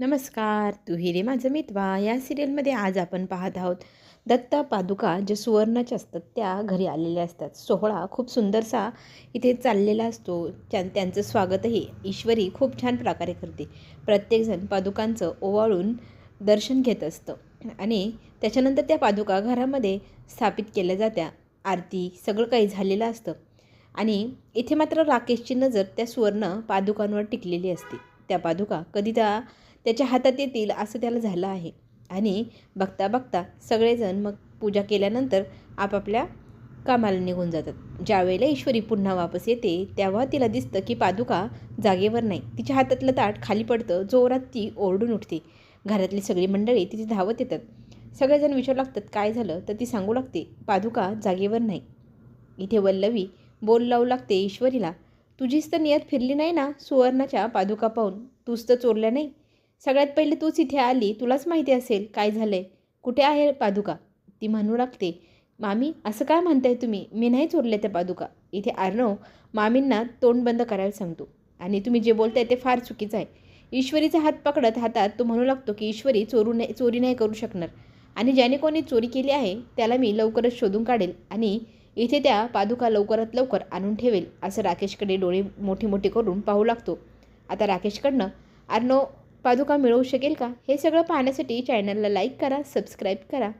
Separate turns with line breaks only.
नमस्कार तू हिरे माझं मितवा. या सिरियलमध्ये आज आपण पाहत आहोत दत्ता पादुका जे सुवर्णाच्या असतात त्या घरी आलेल्या असतात. सोहळा खूप सुंदरसा इथे चाललेला असतो. त्या त्यांचं स्वागतही ईश्वरी खूप छान प्रकारे करते. प्रत्येकजण पादुकांचं ओवाळून दर्शन घेत असतं. आणि त्याच्यानंतर त्या पादुका घरामध्ये स्थापित केल्या जात्या. आरती सगळं काही झालेलं असतं. आणि इथे मात्र राकेशची नजर त्या सुवर्ण पादुकांवर टिकलेली असते. त्या पादुका कधी त्या त्याच्या हातात येतील असं त्याला झालं आहे. आणि बघता बघता सगळेजण मग पूजा केल्यानंतर आपापल्या कामाला निघून जातात. ज्यावेळेला ईश्वरी पुन्हा वापस येते तेव्हा तिला दिसतं की पादुका जागेवर नाही. तिच्या हातातलं ताट खाली पडतं जोरात ती ओरडून उठते. घरातली सगळी मंडळी तिथे धावत येतात. सगळेजण विचारू लागतात काय झालं? तर ती सांगू लागते पादुका जागेवर नाही. इथे वल्लवी बोल लावू लागते ईश्वरीला. तुझीच तर नियत फिरली नाही ना सुवर्णाच्या पादुका पाहून. तूच तर चोरल्या नाही. सगळ्यात पहिले तूच इथे आली तुलाच माहिती असेल काय झालं आहे कुठे आहे पादुका? ती म्हणू लागते. मामी असं काय म्हणताय तुम्ही? मी नाही चोरल्या त्या पादुका. इथे अर्णव मामींना तोंड बंद करायला सांगतो. आणि तुम्ही जे बोलताय ते फार चुकीचं आहे. ईश्वरीचा हात पकडत हातात तो म्हणू लागतो की ईश्वरी चोरू नाही चोरी नाही करू शकणार. आणि ज्याने कोणी चोरी केली आहे त्याला मी लवकरच शोधून काढेल. आणि इथे त्या पादुका लवकरात लवकर आणून ठेवेल असं राकेशकडे डोळे मोठे मोठे करून पाहू लागतो. आता राकेशकडनं अर्णव पादुका मिळवू शकेल का? हे सगळं पाहण्यासाठी चॅनलला लाईक करा सबस्क्राईब करा.